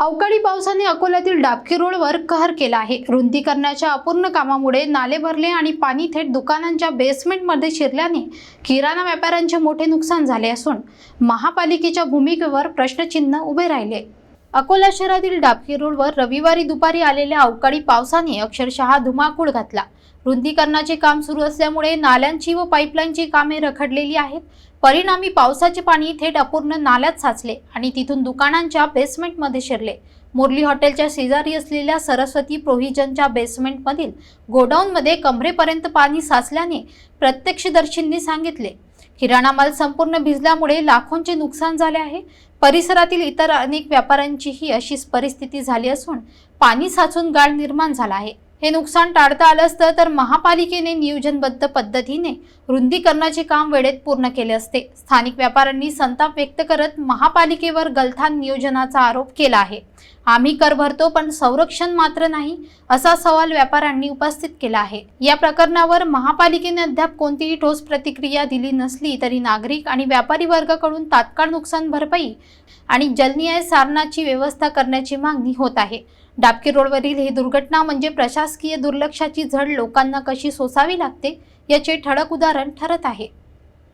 अवकाळी पावसाने अकोल्यातील डाबकी रोडवर कहर केला आहे. रुंदीकरणाच्या अपूर्ण कामामुळे नाले भरले आणि पाणी थेट दुकानांच्या बेसमेंटमध्ये शिरल्याने किराणा व्यापाऱ्यांचे मोठे नुकसान झाले असून महापालिकेच्या भूमिकेवर प्रश्नचिन्ह उभे राहिले. अकोला शहरातील डाबकी रोडवर रविवारी दुपारी आलेल्या अवकाळी पावसाने अक्षरशः धुमाकूळ घातला. रुंदीकरणाचे काम सुरू असल्यामुळे नाल्यांची व पाईपलाईनची कामे रखडलेली आहेत. परिणामी पावसाचे पाणी थेट अपूर्ण नाल्यात साचले आणि तिथून दुकानांच्या बेसमेंटमध्ये शिरले. मुरली हॉटेलच्या शेजारी असलेल्या सरस्वती प्रोव्हिजनच्या बेसमेंटमधील गोडाऊनमध्ये कमरेपर्यंत पाणी साचल्याने प्रत्यक्षदर्शींनी सांगितले किराणा माल संपूर्ण भिजल्यामुळे लाखोंचे नुकसान झाले आहे. परिसरातील इतर अनेक व्यापाऱ्यांचीही अशीच परिस्थिती झाली असून पाणी साचून गाळ निर्माण झाला आहे. हे नुकसान टाळता आलं असतं तर महापालिकेने नियोजनबद्ध पद्धतीने रुंदीकरणाचे काम वेळेत पूर्ण केले असते. स्थानिक व्यापाऱ्यांनी संताप व्यक्त करत महापालिकेवर गलथान नियोजनाचा आरोप केला आहे. आम्ही कर भरतो पण संरक्षण मात्र नाही असा सवाल व्यापाऱ्यांनी उपस्थित केला आहे. या प्रकरणावर महापालिकेने अद्याप कोणतीही ठोस प्रतिक्रिया दिली नसली तरी नागरिक आणि व्यापारी वर्गाकडून तात्काळ नुकसान भरपाई आणि जलनियाय सारणाची व्यवस्था करण्याची मागणी होत आहे. डाबकी रोडवरील ही दुर्घटना म्हणजे प्रशासकीय दुर्लक्षाची झड लोकांना कशी सोसावी लागते याचे ठळक उदाहरण ठरत आहे.